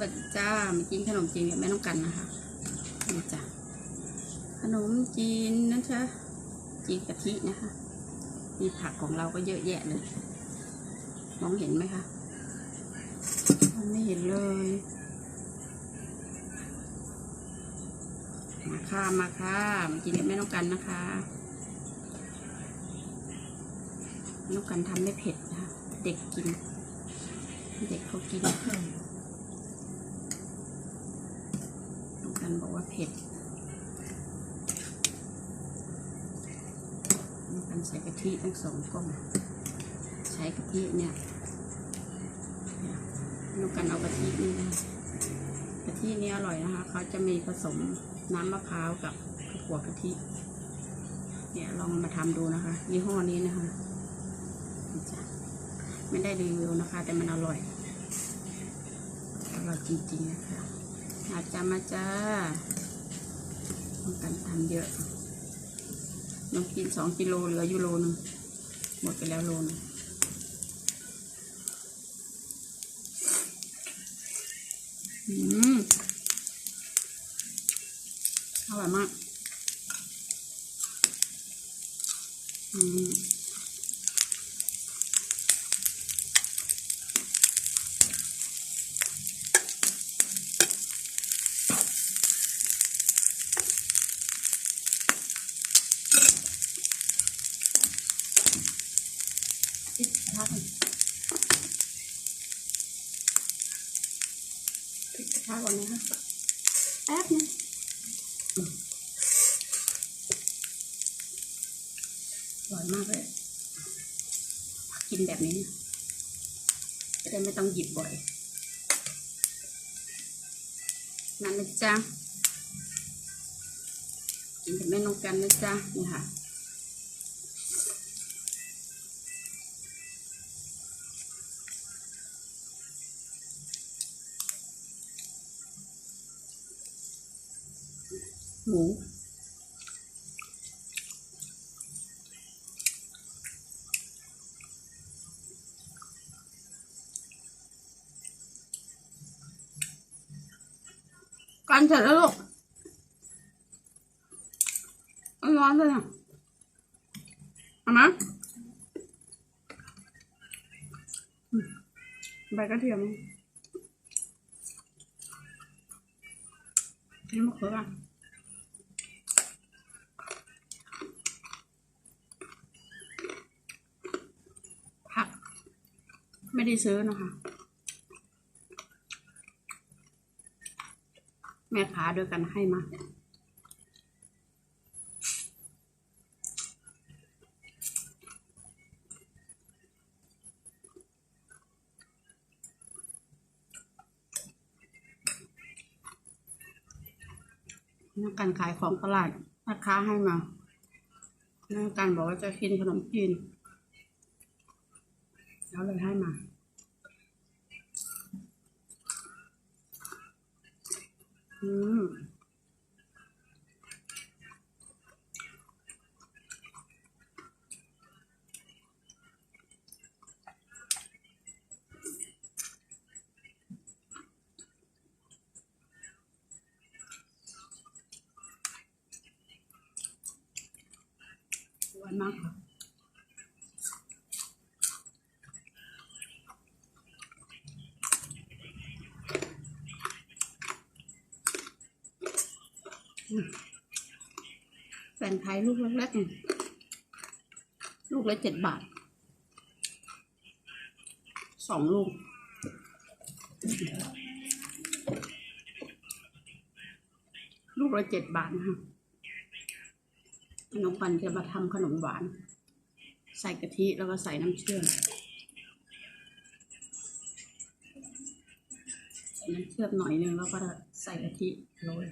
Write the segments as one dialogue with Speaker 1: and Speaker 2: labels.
Speaker 1: วัสดีจ้ามากินขนมจีนกับแม่น้องกันนะคะนี่จ้ะขนมจีนนะจ๊ะจีนกะทินะคะมีผักของเราก็เยอะแยะเลย มองเห็นไหมคะมันไม่เห็นเลยมาค่ะมาค่ะมากินกับแม่น้องกันนะคะน้องกันทำไม่เผ็ดนะคะเด็กกิน เด็กเขากินันบอกว่าเผ็ดน้องกันใส่กะทิทั้งสองก้อนใช้กะทิเนี่ยนุกันเอากะทินี่นะกะทินี่อร่อยนะคะเขาจะมีผสมน้ำมะพร้าวกับหัวกะทิ เนี่ยลองมาทำดูนะคะยี่ห้อนี้นะคะนี่จ้ะไม่ได้รีวิวนะคะ แต่มันอร่อยอร่อยจริงๆนะคะ มาจ้ามาจ้าต้องการทำเยอะน้องกินสองกิโลเหลืออยู่โลนึงหมดไปแล้วโลนึงอืมอร่อยมากอืม ระทะก่อนปิดกระทะก่อนนะคะแป๊บนึงอร่อยมากเลยกินแบบนี้นะจะได้ไม่ต้องหยิบบ่อยนั่นนะจ๊ะกินกับแม่นงกันนะจ๊ะนี่ค่ะ หมูกันเสร็จแล้วลูกมันร้อนเลยอะเอามาอืมใบกระเทียมนี่มะเขืออะ ผัก ไม่ได้ซื้อนะคะ แม่ค้าด้วยกันให้มานักการขายของตลาดแม่ค้าให้มานักการบอกว่าจะกินขนมจีน แล้วเลยให้มา อืม หวานมากค่ะ แฟนไทยลูกเล็กๆลูกละเจ็ดบาท สองลูก ลูกละเจ็ดบาทนะคะน้องปันจะมาทำขนมหวาน ใส่กะทิแล้วก็ใส่น้ำเชื่อมใส่น้ำเชื่อมหน่อยนึงแล้วก็ใส่กะทิโรย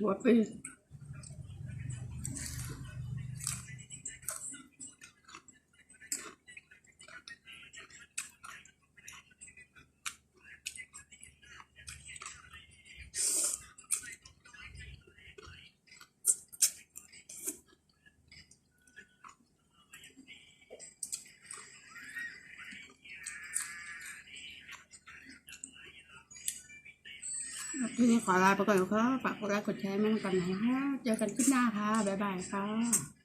Speaker 1: what is หัวปีทีนี้ขอลาไปก่อนครับฝากกดไลค์กดแชร์แม่งกันนะคะเจอกันคลิปหน้าค่ะ บ๊ายบายค่ะ